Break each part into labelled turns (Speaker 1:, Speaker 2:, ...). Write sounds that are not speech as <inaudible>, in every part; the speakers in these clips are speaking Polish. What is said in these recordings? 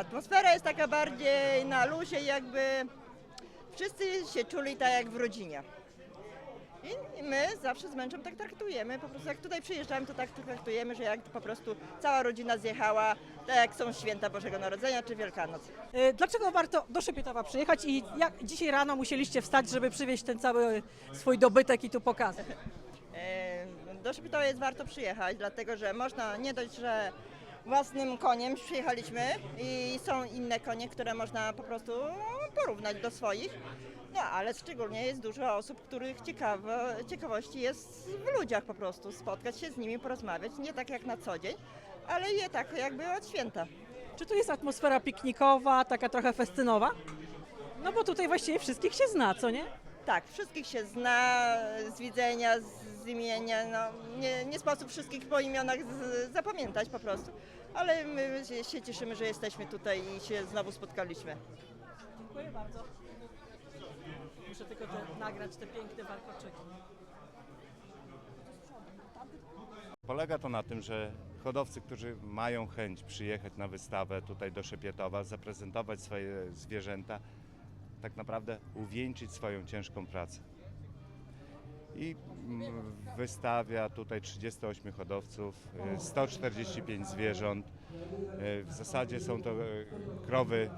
Speaker 1: atmosfera jest taka bardziej na luzie, jakby wszyscy się czuli tak jak w rodzinie. I my zawsze z mężem tak traktujemy, po prostu jak tutaj przyjeżdżamy, to tak traktujemy, że jak po prostu cała rodzina zjechała, tak jak są święta Bożego Narodzenia czy Wielkanoc.
Speaker 2: E, Dlaczego warto do Szepietowa przyjechać i jak dzisiaj rano musieliście wstać, żeby przywieźć ten cały swój dobytek i tu pokazać?
Speaker 1: E, Do Szpitala jest warto przyjechać, dlatego że można nie dość, że własnym koniem przyjechaliśmy i są inne konie, które można po prostu porównać do swoich. No ale szczególnie jest dużo osób, których ciekawo, ciekawości jest w ludziach po prostu, spotkać się z nimi, porozmawiać, nie tak jak na co dzień, ale je tak jakby od święta.
Speaker 2: Czy tu jest atmosfera piknikowa, taka trochę festynowa? No bo tutaj właściwie wszystkich się zna, co nie?
Speaker 1: Tak, wszystkich się zna z widzenia, z imienia. No, nie, nie sposób wszystkich po imionach z, zapamiętać po prostu. Ale my się, się cieszymy, że jesteśmy tutaj i się znowu spotkaliśmy.
Speaker 2: Dziękuję bardzo. Muszę tylko te, nagrać te piękne warkoczyki.
Speaker 3: Polega to na tym, że hodowcy, którzy mają chęć przyjechać na wystawę tutaj do Szepietowa, zaprezentować swoje zwierzęta, tak naprawdę uwieńczyć swoją ciężką pracę. I mm, wystawia tutaj 38 hodowców, e, 145 zwierząt. E, W zasadzie są to e, krowy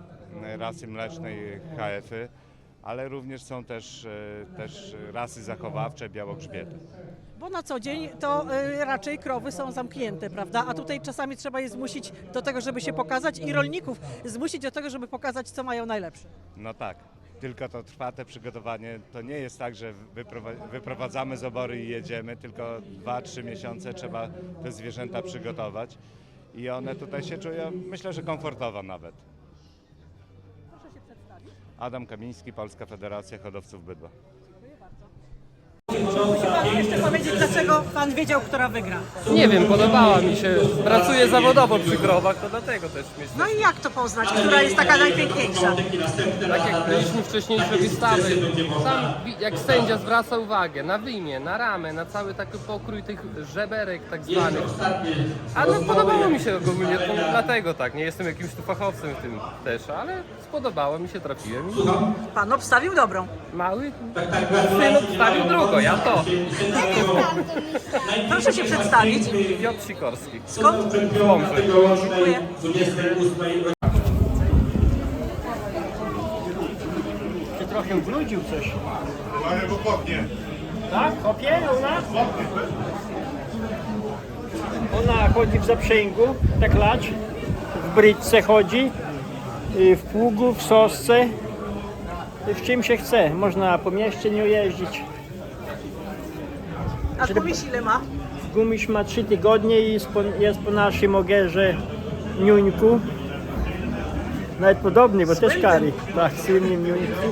Speaker 3: e, rasy mlecznej HF-y, ale również są też, e, też rasy zachowawcze białogrzbiety.
Speaker 2: Bo na co dzień to y, raczej krowy są zamknięte, prawda? A tutaj czasami trzeba je zmusić do tego, żeby się pokazać i rolników zmusić do tego, żeby pokazać, co mają najlepsze.
Speaker 3: No tak, tylko to trwa te przygotowanie. To nie jest tak, że wyprowa- wyprowadzamy z obory i jedziemy, tylko 2-3 miesiące trzeba te zwierzęta przygotować i one tutaj się czują, myślę, że komfortowo nawet.
Speaker 2: Proszę się przedstawić.
Speaker 3: Adam Kamiński, Polska Federacja Hodowców Bydła.
Speaker 2: Pan jeszcze powiedzieć, dlaczego pan wiedział, która wygra.
Speaker 4: Nie wiem, podobała mi się. Pracuję zawodowo przy krowach, to dlatego też myślę.
Speaker 2: No i jak to poznać, która jest taka najpiękniejsza?
Speaker 4: Tak jak byliśmy wcześniejsze wystawy, wi- jak sędzia zwraca uwagę na wyjmie, na ramę, na cały taki pokrój tych żeberek tak zwanych. A no podobało mi się ogólnie, to dlatego tak, nie jestem jakimś tu fachowcem w tym też, ale spodobało mi się, trafiłem i
Speaker 2: Pan obstawił dobrą.
Speaker 4: mały syn obstawił drugo, ja to.
Speaker 2: Proszę się przedstawić.
Speaker 4: Piotr Sikorski.
Speaker 2: Skąd? Dziękuję.
Speaker 5: się trochę ubrudził coś. Tak? Kopie ona? Ona chodzi w zaprzęgu, tak lać, w bryczce chodzi, y, w pługu, w sosce, y, w czym się chce. Można po mieście nią jeździć.
Speaker 2: A gumiś ile ma?
Speaker 5: Gumiś ma 3 tygodnie i jest po, jest po naszym ogerze niuńku. Nawet podobny, bo też kari. Tak, słynnym niuńku.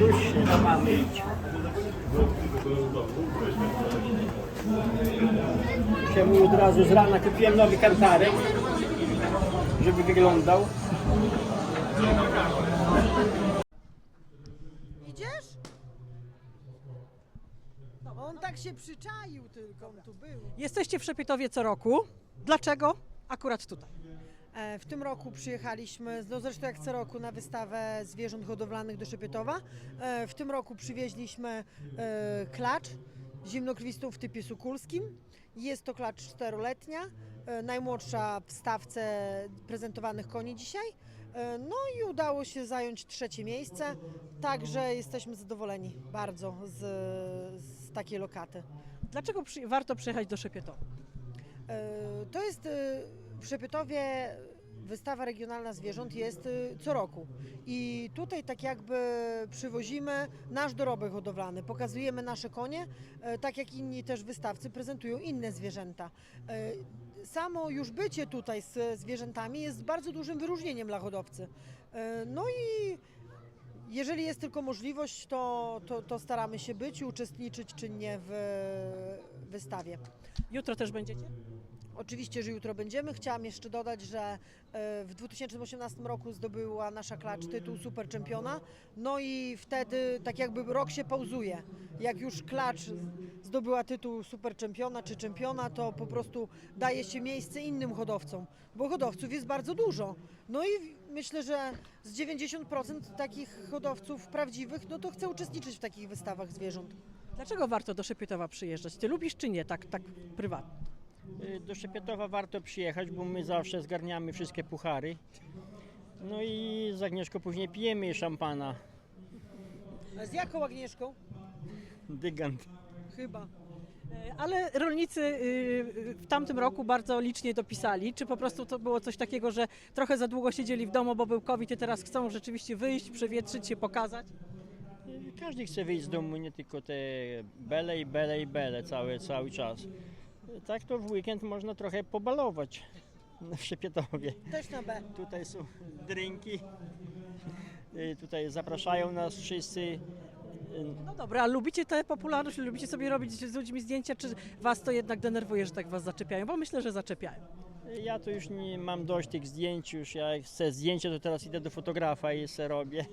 Speaker 5: Już się na mamy idź. Się mu od razu z rana kupiłem nowy kantarek, żeby wyglądał.
Speaker 6: On tak się przyczaił tylko, on tu był.
Speaker 2: Jesteście w Szepietowie co roku. Dlaczego akurat tutaj?
Speaker 6: E, W tym roku przyjechaliśmy, no zresztą jak co roku, na wystawę zwierząt hodowlanych do Szepietowa. E, W tym roku przywieźliśmy e, klacz zimnokrwistą w typie sukulskim. Jest to klacz czteroletnia, e, najmłodsza w stawce prezentowanych koni dzisiaj. E, No i udało się zająć trzecie miejsce, także jesteśmy zadowoleni bardzo z, z takiej lokaty.
Speaker 2: Dlaczego przy, warto przyjechać do Szepietowa?
Speaker 6: E, To jest e, w Szepetowie wystawa regionalna zwierząt jest e, co roku. I tutaj tak jakby przywozimy nasz dorobek hodowlany, pokazujemy nasze konie, tak jak inni też wystawcy prezentują inne zwierzęta. Samo już bycie tutaj z zwierzętami jest bardzo dużym wyróżnieniem dla hodowcy. No i jeżeli jest tylko możliwość, to, to, to staramy się być i uczestniczyć czynnie w wystawie.
Speaker 2: Jutro też będziecie?
Speaker 6: Oczywiście, że jutro będziemy. Chciałam jeszcze dodać, że e, w 2018 roku zdobyła nasza klacz tytuł super czempiona. No i wtedy tak jakby rok się pauzuje. Jak już klacz zdobyła tytuł super czempiona czy czempiona, to po prostu daje się miejsce innym hodowcom, bo hodowców jest bardzo dużo. No i myślę, że z 90% takich hodowców prawdziwych, no to chce uczestniczyć w takich wystawach zwierząt.
Speaker 2: Dlaczego warto do Szepietowa przyjeżdżać? Ty lubisz czy nie, tak, tak prywatnie?
Speaker 5: Y, Do Szepietowa warto przyjechać, bo my zawsze zgarniamy wszystkie puchary. No i z Agnieszką później pijemy szampana.
Speaker 6: A z jaką Agnieszką?
Speaker 5: Dygant.
Speaker 6: Chyba.
Speaker 2: E, Ale rolnicy y, y, w tamtym roku bardzo licznie dopisali. Czy po prostu to było coś takiego, że trochę za długo siedzieli w domu, bo był COVID i teraz chcą rzeczywiście wyjść, przewietrzyć się, pokazać?
Speaker 5: Każdy chce wyjść z domu, nie tylko te bele i bele i bele cały, cały czas. Tak to w weekend można trochę pobalować w Szepietowie.
Speaker 6: Też na B.
Speaker 5: Tutaj są drinki. Y, Tutaj zapraszają nas wszyscy.
Speaker 2: No dobra, a lubicie tę popularność, lubicie sobie robić z ludźmi zdjęcia, czy was to jednak denerwuje, że tak was zaczepiają? Bo myślę, że zaczepiają.
Speaker 5: Ja to już nie mam dość tych zdjęć, już ja jak chcę zdjęcia, to teraz idę do fotografa i se robię.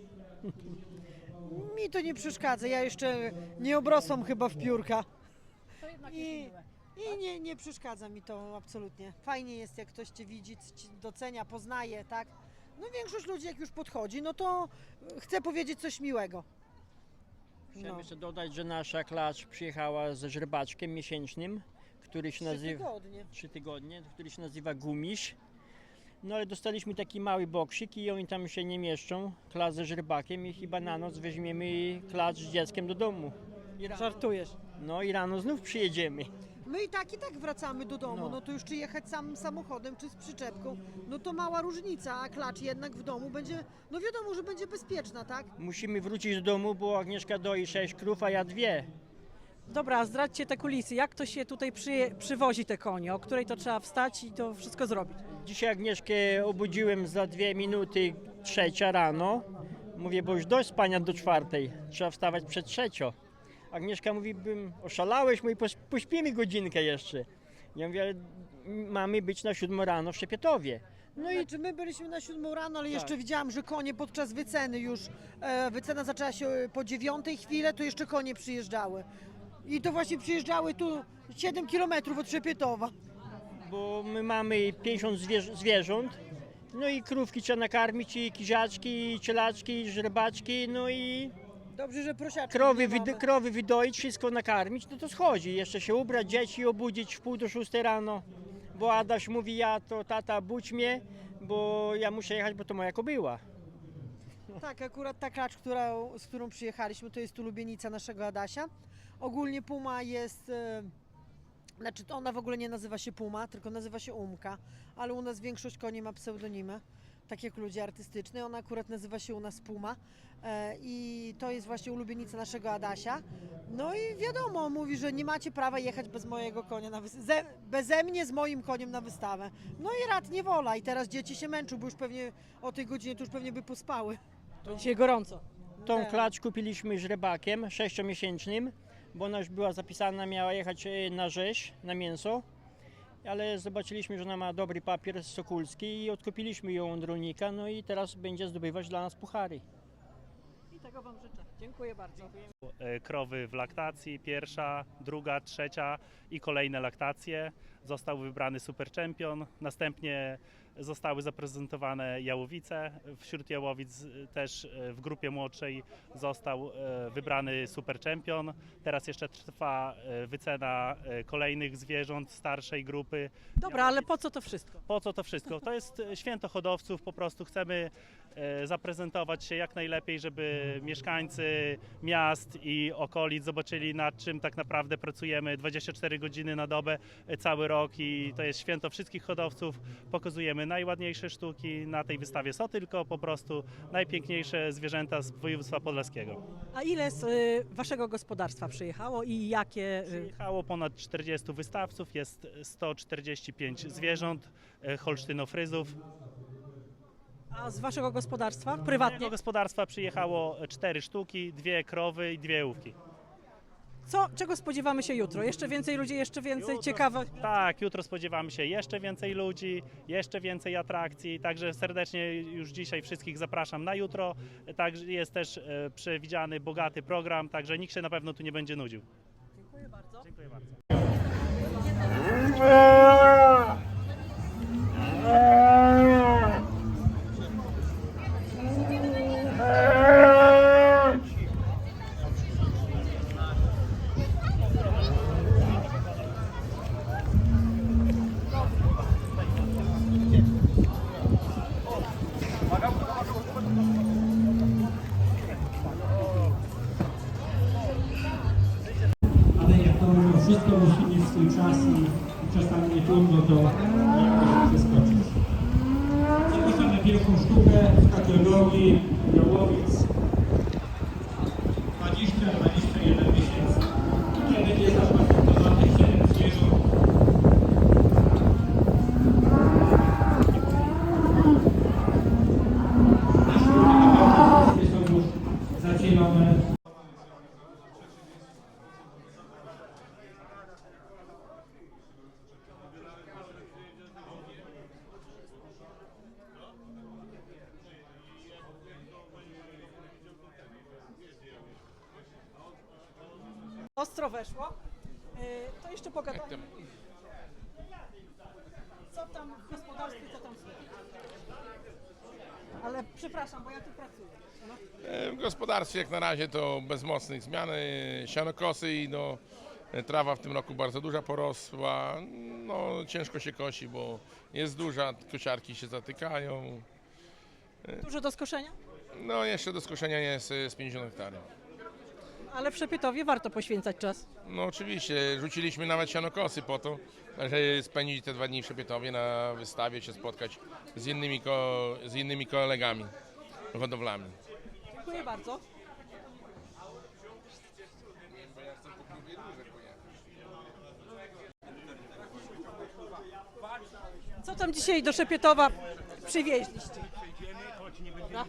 Speaker 6: Mi to nie przeszkadza, ja jeszcze nie obrosłam chyba w piórka. I, i nie, nie przeszkadza mi to absolutnie. Fajnie jest, jak ktoś Cię widzi, ci docenia, poznaje, tak? No większość ludzi jak już podchodzi, no to chce powiedzieć coś miłego.
Speaker 5: Chciałem
Speaker 6: No.
Speaker 5: jeszcze dodać, że nasza klacz przyjechała ze żrebaczkiem miesięcznym, który się
Speaker 6: Trzy
Speaker 5: nazywa...
Speaker 6: tygodnie.
Speaker 5: Trzy tygodnie, który się nazywa Gumiś. No ale dostaliśmy taki mały boksik i oni tam się nie mieszczą, klacz ze żrebakiem i chyba na noc weźmiemy klacz z dzieckiem do domu.
Speaker 2: Żartujesz.
Speaker 5: no i rano znów przyjedziemy.
Speaker 6: My i tak i tak wracamy do domu,
Speaker 5: No.
Speaker 6: no, to już czy jechać samym samochodem, czy z przyczepką, no to mała różnica, a klacz jednak w domu będzie, no wiadomo, że będzie bezpieczna, tak?
Speaker 5: Musimy wrócić do domu, bo Agnieszka doi sześć krów, a ja dwie.
Speaker 2: Dobra, a zdradźcie te kulisy. Jak to się tutaj przyje, przywozi te konie? O której to trzeba wstać i to wszystko zrobić?
Speaker 5: Dzisiaj Agnieszkę obudziłem za dwie minuty trzecia rano. Mówię, bo już dość spania do czwartej. Trzeba wstawać przed trzecią. Agnieszka mówi, bym oszalałeś, poś- pośpimy godzinkę jeszcze. Ja mówię, ale mamy być na siódmą rano w Szepietowie. No i
Speaker 6: Znaczy my byliśmy na siódmą rano, ale jeszcze
Speaker 5: Tak.
Speaker 6: widziałam, że konie podczas wyceny już, e, wycena zaczęła się po dziewiątej chwilę, to jeszcze konie przyjeżdżały. I to właśnie przyjeżdżały tu 7 kilometrów od Szepietowa.
Speaker 5: bo my mamy 50 zwierz- zwierząt. No i krówki trzeba nakarmić, i kiziaczki, i cielaczki, i żrebaczki, no i
Speaker 6: Dobrze, że prosiaczki
Speaker 5: krowy,
Speaker 6: nie mamy.
Speaker 5: krowy wydoić, wszystko nakarmić, no to schodzi. Jeszcze się ubrać, dzieci obudzić w pół do szóstej rano. Bo Adaś mówi, ja to tata budź mnie, bo ja muszę jechać, bo to moja kobyła.
Speaker 6: Tak, akurat ta klacz, która, z którą przyjechaliśmy, to jest ulubienica naszego Adasia. Ogólnie Puma jest... E, znaczy to ona w ogóle nie nazywa się Puma, tylko nazywa się Umka, ale u nas większość koni ma pseudonimy, tak jak ludzie artystyczni. Ona akurat nazywa się u nas Puma e, i to jest właśnie ulubienica naszego Adasia. No i wiadomo, mówi, że nie macie prawa jechać bez mojego konia na wystawę, ze, beze mnie z moim koniem na wystawę. No i rad nie wola i teraz dzieci się męczą, bo już pewnie o tej godzinie to już pewnie by pospały.
Speaker 2: To dzisiaj gorąco.
Speaker 5: Tą klacz kupiliśmy żrebakiem sześciomiesięcznym, bo ona już była zapisana, miała jechać e, na rzeź, na mięso. Ale zobaczyliśmy, że ona ma dobry papier z Sokulski i odkupiliśmy ją od rolnika, no i teraz będzie zdobywać dla nas puchary.
Speaker 2: I tego Wam życzę. Dziękuję bardzo.
Speaker 7: e, krowy w laktacji, pierwsza, druga, trzecia i kolejne laktacje. Został wybrany super czempion. Następnie zostały zaprezentowane jałowice. Wśród jałowic e, też e, w grupie młodszej został e, wybrany super czempion. Teraz jeszcze trwa wycena kolejnych zwierząt starszej grupy.
Speaker 2: Dobra, ale po co to wszystko?
Speaker 7: Po co to wszystko? To jest święto hodowców, po prostu chcemy zaprezentować się jak najlepiej, żeby mieszkańcy miast i okolic zobaczyli nad czym tak naprawdę pracujemy 24 godziny na dobę, e, cały rok i to jest święto wszystkich hodowców. Pokazujemy najładniejsze sztuki, na tej wystawie są tylko po prostu najpiękniejsze zwierzęta z województwa podlaskiego.
Speaker 2: A ile z y, Waszego gospodarstwa przyjechało i jakie... Y,
Speaker 7: Przyjechało ponad 40 wystawców, jest 145 zwierząt, e, holsztynofryzów,
Speaker 2: a z Waszego gospodarstwa?
Speaker 7: Do
Speaker 2: Prywatnie?
Speaker 7: gospodarstwa przyjechało cztery sztuki, dwie krowy i dwie jałówki.
Speaker 2: Co, czego spodziewamy się jutro? Jeszcze więcej ludzi, jeszcze więcej ciekawych.
Speaker 7: Tak, jutro spodziewamy się jeszcze więcej ludzi, jeszcze więcej atrakcji, także serdecznie już dzisiaj wszystkich zapraszam na jutro. Także jest też e, przewidziany bogaty program, także nikt się na pewno tu nie będzie nudził.
Speaker 2: Dziękuję bardzo.
Speaker 7: Dziękuję bardzo.
Speaker 2: Ostro weszło. Y, To jeszcze pogadamy. Co tam w gospodarstwie, co tam słychać? Ale przepraszam, bo ja tu pracuję. No.
Speaker 8: E, W gospodarstwie jak na razie to bez mocnych zmian. Sianokosy i no, trawa w tym roku bardzo duża porosła. No, ciężko się kosi, bo jest duża, kosiarki się zatykają.
Speaker 2: Dużo do skoszenia?
Speaker 8: No jeszcze do skoszenia jest z 50 hektarów.
Speaker 2: Ale w Szepietowie warto poświęcać czas.
Speaker 8: No oczywiście, rzuciliśmy nawet sianokosy po to, żeby spędzić te dwa dni w Szepietowie na wystawie, się spotkać z innymi, ko- z innymi kolegami hodowlami.
Speaker 2: Dziękuję bardzo. Co tam dzisiaj do Szepietowa przywieźliście? Dobra.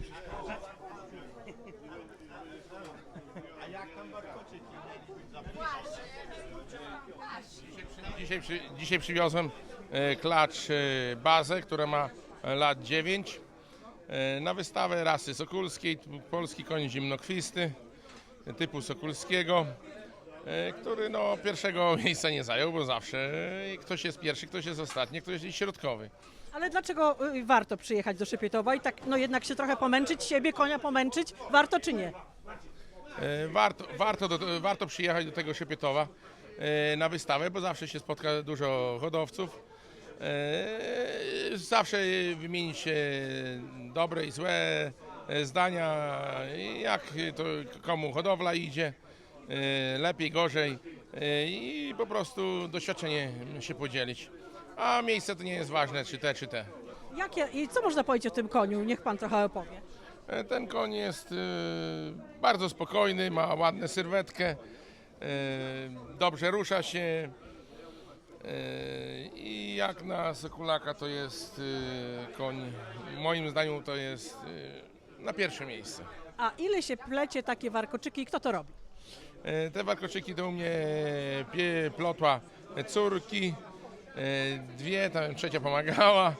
Speaker 8: Dzisiaj, przy, dzisiaj przywiozłem e, klacz e, bazę, która ma e, lat 9. E, na wystawę rasy sokulskiej, polski koń zimnokwisty typu sokulskiego, który no, pierwszego <laughs> miejsca nie zajął, bo zawsze ktoś jest pierwszy, ktoś jest ostatni, ktoś jest środkowy.
Speaker 2: Ale dlaczego y, warto przyjechać do Szepietowa i tak no jednak się trochę pomęczyć, siebie, konia pomęczyć? Warto czy nie?
Speaker 8: Warto, warto, do, warto przyjechać do tego Szepietowa e, na wystawę, bo zawsze się spotka dużo hodowców. E, Zawsze wymienić się dobre i złe e, zdania, jak to komu hodowla idzie, e, lepiej, gorzej e, i po prostu doświadczenie się podzielić. A miejsce to nie jest ważne, czy te, czy te.
Speaker 2: Jakie, I co można powiedzieć o tym koniu? Niech pan trochę opowie.
Speaker 8: E, Ten koń jest e, bardzo spokojny, ma ładną sylwetkę, e, dobrze rusza się i jak na Sokulaka to jest e, koń, moim zdaniem to jest e, na pierwsze miejsce.
Speaker 2: A ile się plecie takie warkoczyki i kto to robi?
Speaker 8: E, Te warkoczyki u mnie plotła córki, e, dwie, tam trzecia pomagała,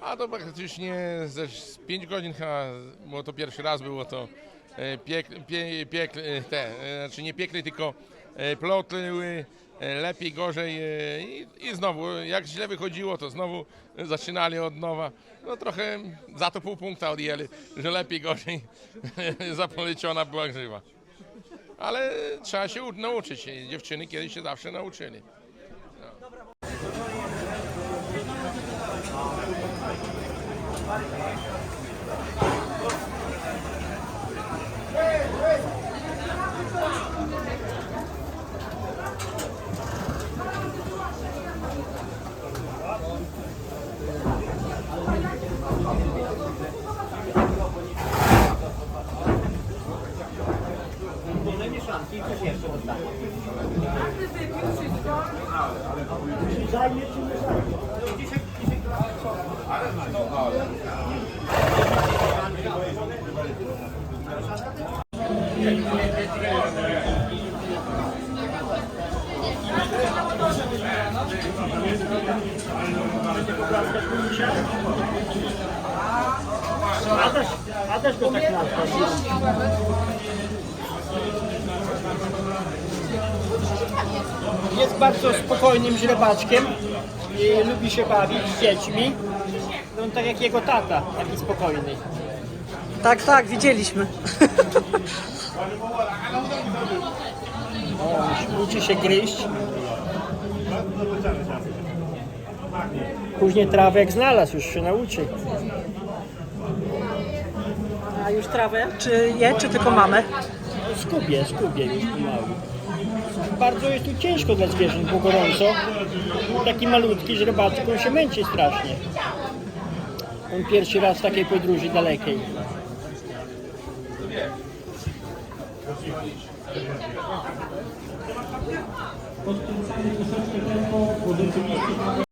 Speaker 8: a to praktycznie ze 5 godzin chyba, bo to pierwszy raz było to e, piek, pie, piek, te, znaczy nie piekli, tylko plotły, e, lepiej, gorzej e, i, i znowu, jak źle wychodziło, to znowu zaczynali od nowa. No trochę za to pół punkta odjęli, że lepiej, gorzej <laughs> zapoliciona była grzywa. Ale trzeba się nauczyć. Dziewczyny kiedyś się zawsze nauczyli.
Speaker 5: Każdy wypił wszystko. Zajmie czy nie zajmie? Ale no, ale. A też, a też go tak nazwa. Jest bardzo spokojnym źrebaczkiem i lubi się bawić z dziećmi. No tak jak jego tata, taki spokojny.
Speaker 2: Tak, tak, widzieliśmy.
Speaker 5: O, uczy się gryźć. Później trawę jak znalazł, już się nauczy.
Speaker 2: A już trawę? Czy je, czy tylko mamy?
Speaker 5: Skubie, skubie już pomału. Bardzo jest tu ciężko dla zwierząt, bo gorąco. Taki malutki źrebaczek, on się męczy strasznie. On pierwszy raz w takiej podróży dalekiej.
Speaker 9: Podkręcamy troszeczkę tempo, bo rzeczywiście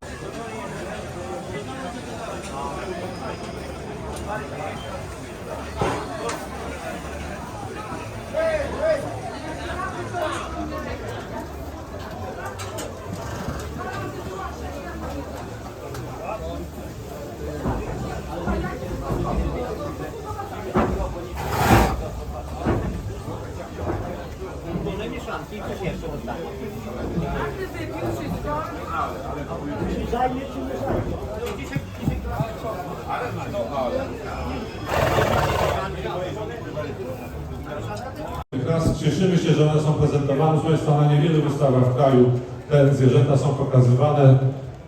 Speaker 10: Raz cieszymy się, że one są prezentowane. Proszę Państwa, na niewielu wystawach w kraju te zwierzęta są pokazywane.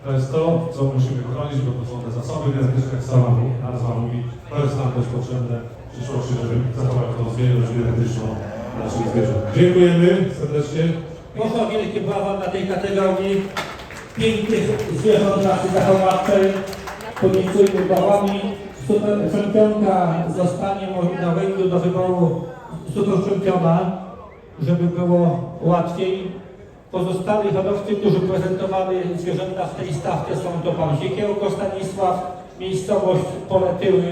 Speaker 10: To jest to, co musimy chronić, bo to są te zasoby genetyczne, jak sama nazwa mówi. To jest nam też potrzebne w przyszłości, żeby zachować tą zwierzę genetyczną naszych zwierząt. Dziękujemy serdecznie.
Speaker 9: O wielkie brawa dla tej kategorii pięknych zwierząt naszych zachowawczej. Podziękujmy brawami. Super czempionka zostanie na wejściu do wyboru super czempiona, żeby było łatwiej. Pozostali hodowcy, którzy prezentowali zwierzęta w tej stawce są to pan Siekiełko Stanisław, miejscowość Poletyły,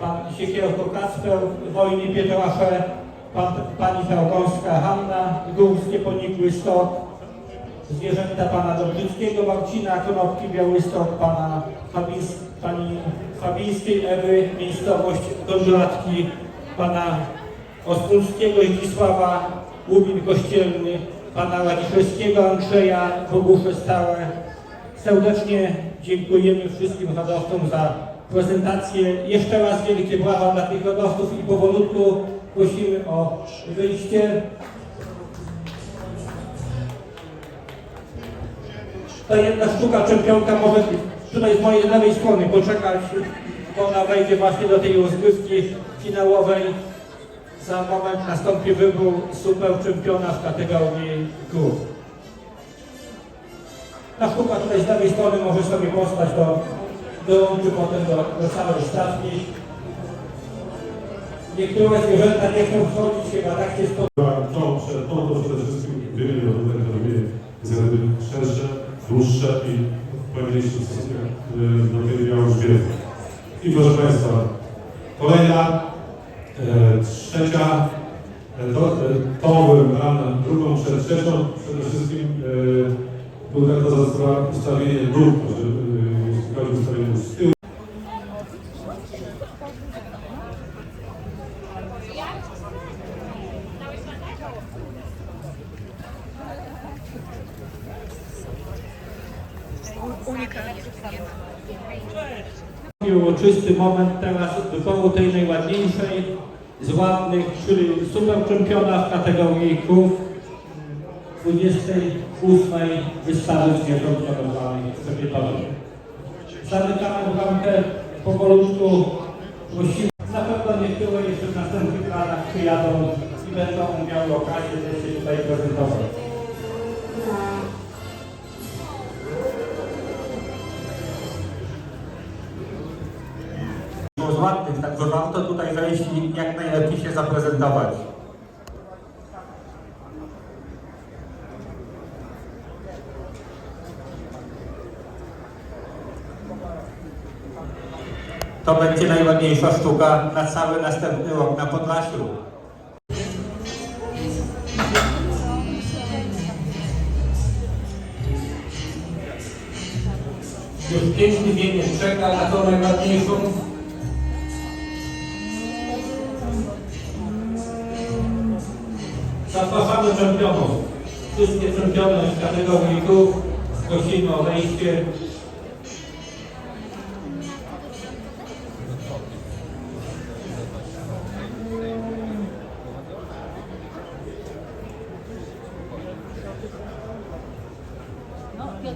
Speaker 9: pan Siekiełko Kacper, Wojny Pietrasze, pan, pani Chałkowska Hanna, Górskie Ponikły Stok, zwierzęta pana Dobrzyckiego Marcina, Konopki Białystok, pana Fabis, pani Fabińskiej Ewy, miejscowość Dobrzylatki, pana Ospólskiego Zdzisława, Łubin Kościelny, pana Radziszewskiego Andrzeja, Bogusze Stałe. Serdecznie dziękujemy wszystkim hodowcom za prezentację. Jeszcze raz wielkie brawa dla tych hodowców i powolutku prosimy o wyjście. Ta jedna sztuka czempionka może tutaj z mojej lewej strony poczekać, bo ona wejdzie właśnie do tej rozgrywki finałowej. Za moment nastąpi wybór super czempiona w kategorii grup. Ta sztuka tutaj z lewej strony może sobie postać do, dołączy potem do, do całej stawki. Niektóre zwierzęta nie chcą wchodzić, chyba tak się spodoba.
Speaker 10: Przed- tą to przede wszystkim do tego, że robię jakby szersze, dłuższe i stosunkach y, do tej białych I proszę Państwa, kolejna, trzecia, to, tą wybrałem drugą przed trzecią, przede wszystkim e, był tak to ustawienie dróg, jeśli chodzi ustawienie z tyłu.
Speaker 9: uroczysty moment teraz wyboru tej najładniejszej z ładnych, czyli super czempiona w kategorii krów 28 wystawy zwierząt hodowlanych w Przepietowie. Zamykamy bramkę powolutku, prosimy. Na pewno niektóre jeszcze w następnych latach przyjadą i będą miały okazję też się tutaj prezentować. Z ładnych, także warto tutaj wejść i jak najlepiej się zaprezentować. To będzie najładniejsza sztuka na cały następny rok na Podlasiu. Już piękny wieniec czeka na tą najładniejszą. Zapraszamy czempionów. Wszystkie czempiony kategorii grup prosimy o wejście.
Speaker 11: Szanowni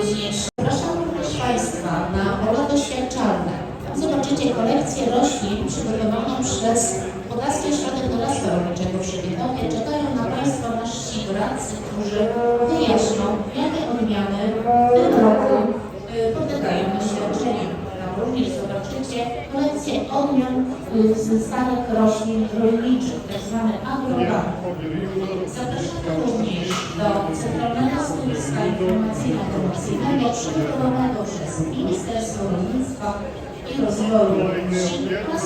Speaker 11: 3. Zapraszam również Państwa na pole doświadczalne. Tam zobaczycie kolekcję roślin przygotowaną przez Podlaski Ośrodek Doradztwa Rolniczego w Szybietowie. Czekają na Państwa nasi doradcy, którzy wyjaśnią, jakie odmiany w tym roku y, podlegają doświadczeniu. Tam również zobaczycie kolekcję odmian y, z starych roślin rolniczych, tak agrobanki. Zapraszamy również do Centralnego Stoiska Informacyjno-Promocyjnego przygotowanego przez Ministerstwo Rolnictwa i Rozwoju Wsi oraz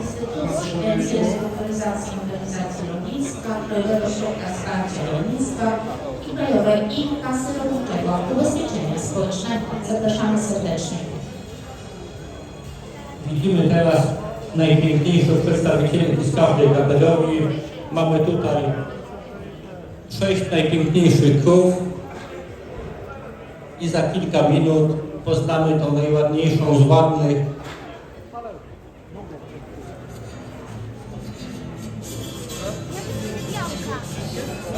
Speaker 11: Instytut Więcej Restrukturyzacji i Modernizacji Rolnictwa, Krajowego Ośrodka Wsparcia Rolnictwa i Krajowej i Kasy Rolniczego Ubezpieczenia Społecznego. Zapraszamy serdecznie.
Speaker 9: Widzimy teraz najpiękniejszych przedstawicieli z każdej kategorii. Mamy tutaj sześć najpiękniejszych krów i za kilka minut poznamy tą najładniejszą z ładnych.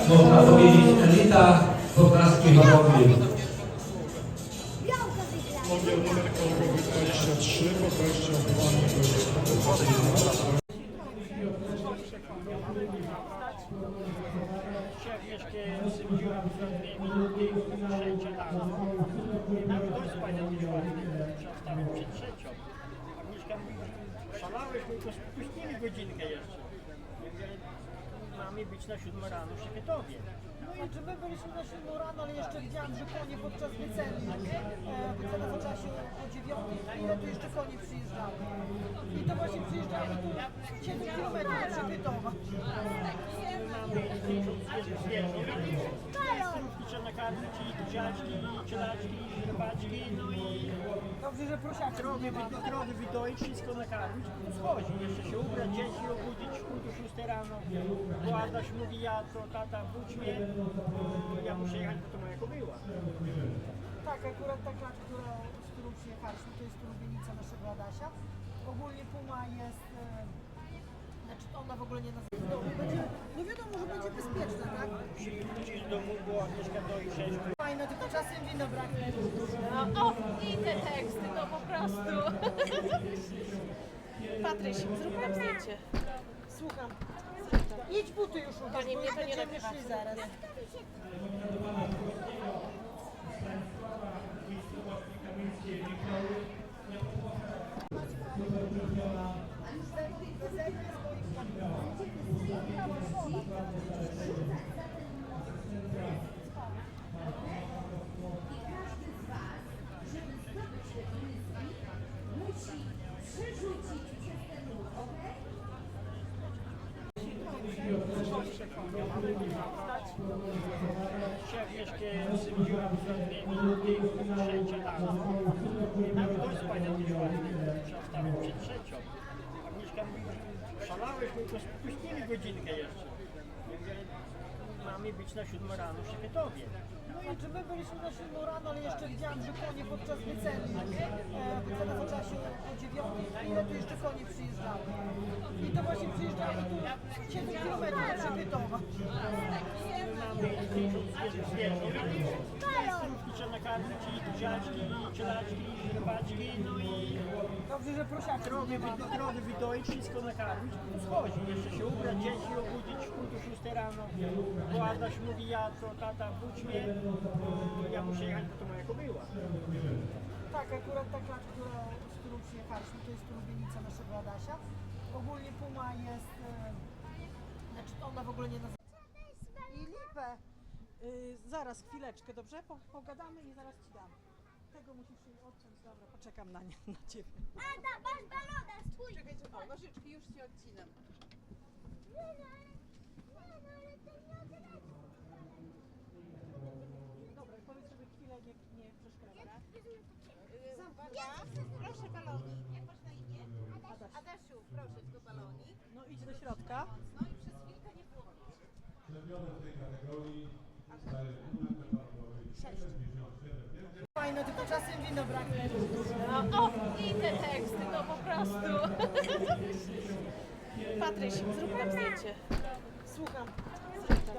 Speaker 9: Można powiedzieć elita podlaskiej hodowli.
Speaker 5: To spóźnili godzinkę jeszcze. Mamy być na 7 rano w Szykietowie.
Speaker 6: No i czy my byliśmy na 7 rano, ale jeszcze widziałam, że konie podczas wyceny, e, wycena zaczęła się o 9, ile tu jeszcze konie przyjeżdżały. I to właśnie przyjeżdżały tu 7 km do Przebytowa.
Speaker 5: Mamy trzeba nakarmić i buziaczki, i cielaczki, i rybaczki, no i
Speaker 6: Dobrze, że prosiaki.
Speaker 5: krowy, wy- krowy wydoić, wszystko nakarmić. Schodzi, jeszcze się ubrać, dzieci obudzić, w pół do 6 rano. Bo Adaś mówi, ja to tata, budź mnie, bo ja muszę jechać, bo to moja kobyła.
Speaker 6: Tak, akurat ta klacz, która, z którą przyjechaliśmy, to jest ulubienica naszego Adasia. Ogólnie Puma jest, e, znaczy ona w ogóle nie nazywa. No, będzie, no wiadomo, że będzie bezpieczna, tak?
Speaker 5: Wrócić do domu, bo Agnieszka doi 6
Speaker 6: Fajne, tylko czasem wina braknie.
Speaker 12: No, o, i te teksty, no po prostu. <laughs> Patryś, zrób nam zdjęcie.
Speaker 6: Słucham. Idź buty już
Speaker 12: nie,
Speaker 6: bo
Speaker 12: mnie to nie
Speaker 6: będziemy
Speaker 12: nagrywa.
Speaker 6: szli zaraz.
Speaker 5: Agnieszkę wziąłem za dwie minuty przejścia tam. Nawet dość fajnie wyszła. Trzeba wstawać przed trzecią. Agnieszka mówi, szalałeś, my to spóźnili godzinkę jeszcze. Ja mówię, Mamy być na 7 rano w.
Speaker 6: No i czy my byliśmy na 7 rano, ale jeszcze widziałam, że konie podczas wyceny, e, wycena zaczęła się o 9, ile tu jeszcze konie przyjeżdżały. I to właśnie przyjeżdżały tu 7 km do Przebytowa.
Speaker 5: Mamy zwierząt, zwierząt. Krówki trzeba nakarmić i buziaczki, i cielaczki, i rybaczki, no i
Speaker 6: Dobrze, że ma.
Speaker 5: wy- krowy wydoić, wszystko nakarmić. Schodzi, jeszcze się ubrać, dzieci obudzić, w pół do 6 rano. Bo Adaś mówi, ja to tata, budź mnie, ja muszę jechać, bo to moja kobyła.
Speaker 6: Tak, akurat ta klacz, która, z którą przyjechaliśmy, to jest ulubienica naszego Adasia. Ogólnie Puma jest, e, znaczy ona w ogóle nie nazywa. I lipę.
Speaker 2: Y, zaraz, chwileczkę, dobrze? Po, pogadamy i zaraz ci dam. Tego musisz jej odciąć, dobra, poczekam na, nie, <laughs> na ciebie.
Speaker 12: Ada, masz balona, swój Nożyczki, już ci odcinam.
Speaker 2: Dobra, powiedz, żeby chwilę nie, nie przeszkadza.
Speaker 12: Proszę balonik. Jak masz na imię? Adasiu, proszę tylko balonik.
Speaker 2: No idź do środka.
Speaker 12: No i przez chwilkę nie było.
Speaker 6: Fajno, tylko czasem wino braknie.
Speaker 12: No, o, i te teksty, no po prostu. <laughs>
Speaker 2: Patryś, zrób nam zdjęcie.
Speaker 6: Słucham.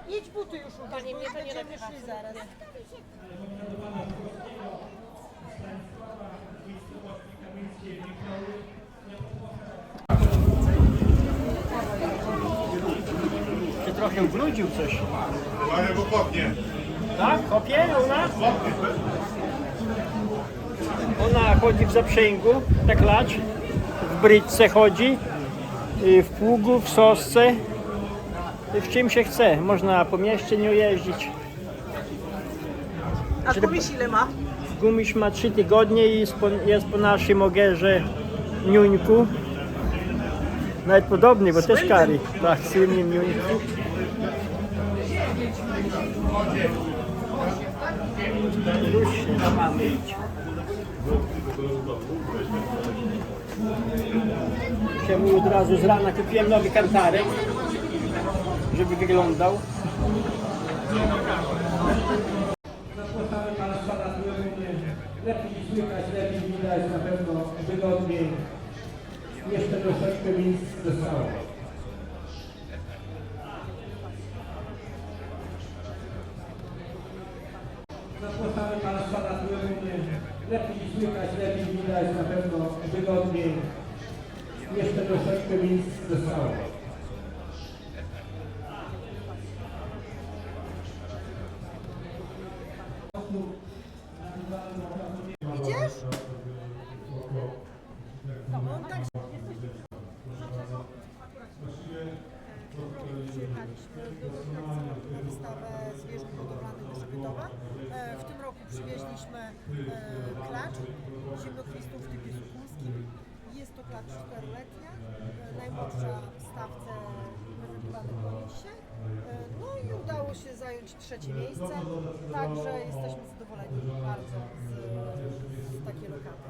Speaker 6: Idź buty już
Speaker 2: Panie,
Speaker 6: bo
Speaker 2: mnie to nie
Speaker 6: będziemy
Speaker 2: nagrywa.
Speaker 6: szli zaraz.
Speaker 5: Się trochę ubrudził coś.
Speaker 10: Panie Bukownie.
Speaker 5: Tak? Kopie ona? Ona chodzi w zaprzęgu, tak lać. W bryczce chodzi, y, w pługu, w sosce. W czym się chce. Można po mieście nią jeździć.
Speaker 2: A gumiś ile ma?
Speaker 5: Gumiś ma 3 tygodnie i jest po, naszym ogerze niuńku. Nawet podobny, bo też kari. Tak, słynnym niuńku. Rusz się mamy Się od razu z rana kupiłem nowy kantarek, żeby wyglądał.
Speaker 9: Lepiej słychać, lepiej widać, na pewno wygodniej. Jeszcze troszeczkę miejsc zostało. Zapraszamy Państwa na trybunie. Lepiej słychać, lepiej widać, na pewno wygodniej. Jeszcze troszeczkę miejsc zostało.
Speaker 6: Idziesz? No, on tak Przyjechaliśmy do Wrocławia na wystawę zwierząt hodowlanych do Szepytowa. E, W tym roku przywieźliśmy e, klacz ziemiokwistów w typie sukulskim. Jest to klacz czteroletnia, e, najmłodsza w stawce prezentowanej po dzisiaj. E, No i udało się zająć trzecie miejsce, także jesteśmy zadowoleni bardzo z, z takiej lokaty.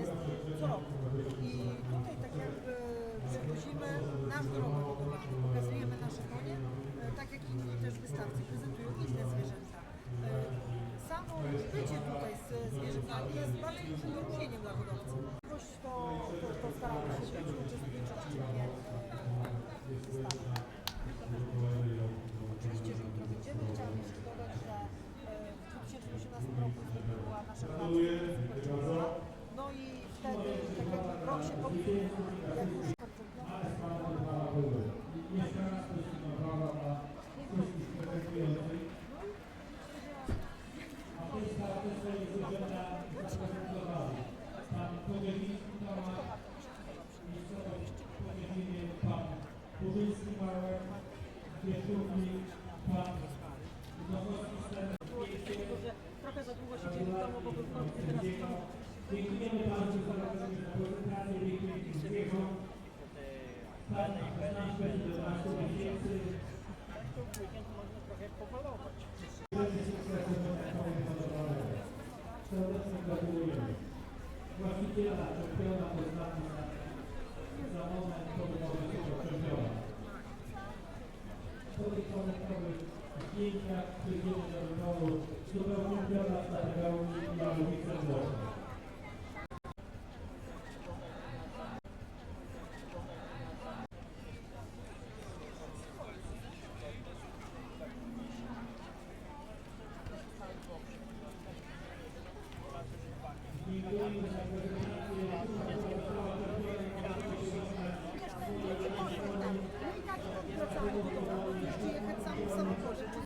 Speaker 6: Jest co roku i tutaj tak jakby przywozimy nasz dorobek hodowlany, pokazujemy nasze konie, e, tak jak inni też wystawcy prezentują inne zwierzęta. E, Samo bycie tutaj z zwierzętami jest bardzo dużym wyróżnieniem dla hodowcy. Jakoś to, to, to staramy się być, uczestniczyć czynnie w wystawie. Oczywiście, że jutro będziemy. Chciałam jeszcze dodać, że e, w 2018 roku była nasza praca. No i wtedy, tak jakby rok się pomylił, jak już
Speaker 2: że trochę za długo siedzieli w domu, bo był COVID i teraz są
Speaker 9: Dziękujemy bardzo za prezentację pięknych zwierząt. Tak, znacznie do 12 miesięcy.
Speaker 2: w weekend można trochę powalować.
Speaker 9: Serdecznie gratulujemy. Właściciela czempiona poznamy za, moment podmowego czempiona. Po tych komentarowych zdjęciach przyjdziemy do wyboru superczempiona z kategorii Janowice Włoszech.